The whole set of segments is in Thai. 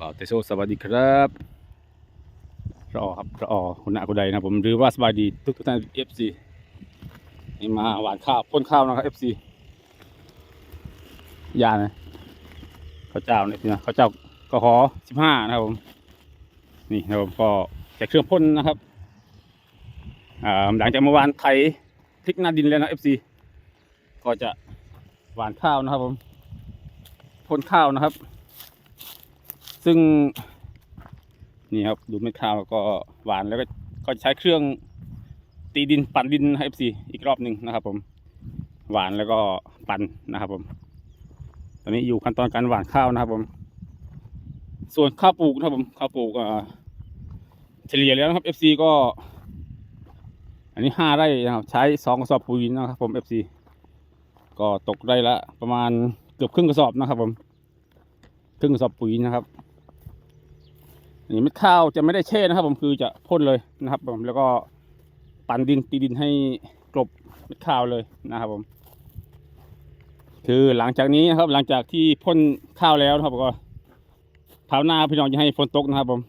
บ่าวเตโซสวัสดีครับรอครับรอคุณอากุใดนะผมหรือว่าสบายดีทุกทุกท่านเอฟซีนี่มาหวานข้าวพ่นข้าวนะครับเอฟซียานะข้าวเจ้าเนี่ยนะข้าวเจ้าก็ขอสิบห้านะครับผมนี่นะครับผมก็ใช้เครื่องพ่นนะครับหลังจากเมื่อวานไถพลิกหน้าดินแล้วนะเอฟซีก็จะหวานข้าวนะครับผมพ่นข้าวนะครับ ซึ่งนี่ครับดูเม็ดข้าวก็หวานแล้วก็ก็ใช้เครื่องตีดินปั่นดินให้ FC อีกรอบหนึ่งนะครับ ผม หวานแล้วก็ปั่นนะครับ ผม ตอนนี้อยู่ขั้นตอนการหวานข้าวนะครับ ผม ส่วนข้าวปลูกนะครับ ผมข้าวปลูกอ่าเฉลี่ยแล้วนะครับ FC ก็ อันนี้ห้าไร่นะครับ ใช้สองกระสอบปุ๋ยนะครับ ผม FC ก็ตกไร่ละประมาณเกือบครึ่งกระสอบนะครับ ผมครึ่งกระสอบปุ๋ยนะครับ นนี้เม็ดข้าวจะไม่ได้แช่นะครับ ผมคือจะพ่นเลยนะครับ ผมแล้วก็ปั่นดินตีดินให้กลบเม็ดข้าวเลยนะครับ ผม คือหลังจากนี้นะครับ หลังจากที่พ่นข้าวแล้วนะครับก็ภาวนาพี่น้องจะให้ฝนตกนะครับ ผม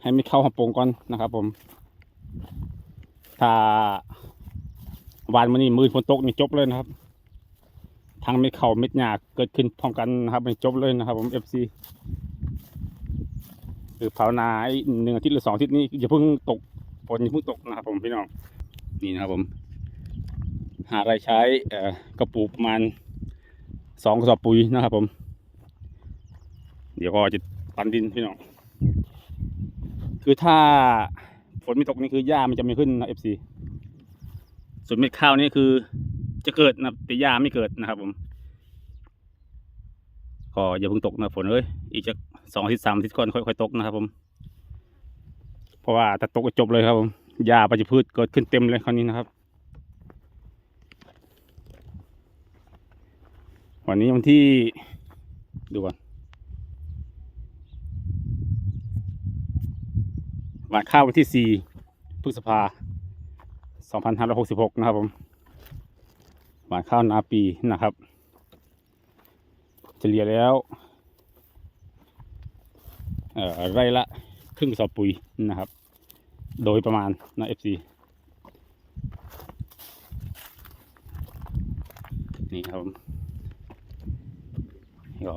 ให้เม็ดข้าวหอมโป่งก่อนนะครับ ผม ถ้าวานมันนี่มือฝนตกนี่จบเลยนะครับทั้งเม็ดข้าวเม็ดหญ้าเกิดขึ้นพร้อมกันนะครับมันจบเลยนะครับ ผม FC คือภาวนาหนึ่งอาทิตย์หรือสองอาทิตย์นี้อย่าเพิ่งตกฝนอย่าเพิ่งตกนะครับผมพี่น้องนี่นะครับผม หาอะไรใช้กระปุกประมาณสองกระสอบปุ๋ยนะครับผม เดี๋ยวก็จะปันดินพี่น้องคือถ้าฝนไม่ตกนี่คือหญ้ามันจะไม่ขึ้นนะเอฟซีส่วนเม็ดข้าวนี่คือจะเกิดนะแต่หญ้าไม่เกิดนะครับผมก็อย่าเพิ่งตกนะฝนเอ้ยอีกจะ สองอาทิตย์สามอาทิตย์ก่อนค่อยๆตกนะครับ ผม เพราะว่าถ้าตกก็จบเลยครับผมหญ้าปัจจุพืชเกิดขึ้นเต็มเลยคราวนี้นะครับ วันนี้วันที่ดูก่อนหวานข้าววันที่สี่พฤษภาสองพันห้าร้อยหกสิบหกนะครับผมหวานข้าวนาปีนะครับ เฉลี่ยแล้ว ไร่ละครึ่งสอบปุ๋ยนะครับ โดยประมาณนะ FC นี่ครับก็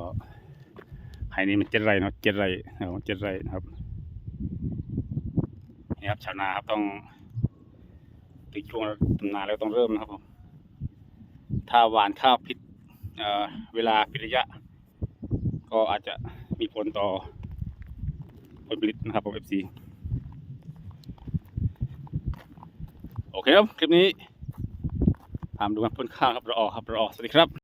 ไฮนี้มันเจ็ดไร่เนาะเจ็ดไร่นะครับเจ็ดไร่นะครับนี่ครับชาวนาครับต้องถึงช่วงทำนาแล้วต้องเริ่มนะครับผมถ้าหวานข้าวผิดเเวลาผิระยะ ก็อาจจะมีผลต่อ ผลผลิตนะครับผม FC โอเคครับ คลิปนี้ตามดูกันพ่นข้างครับรอครับรอสวัสดีครับ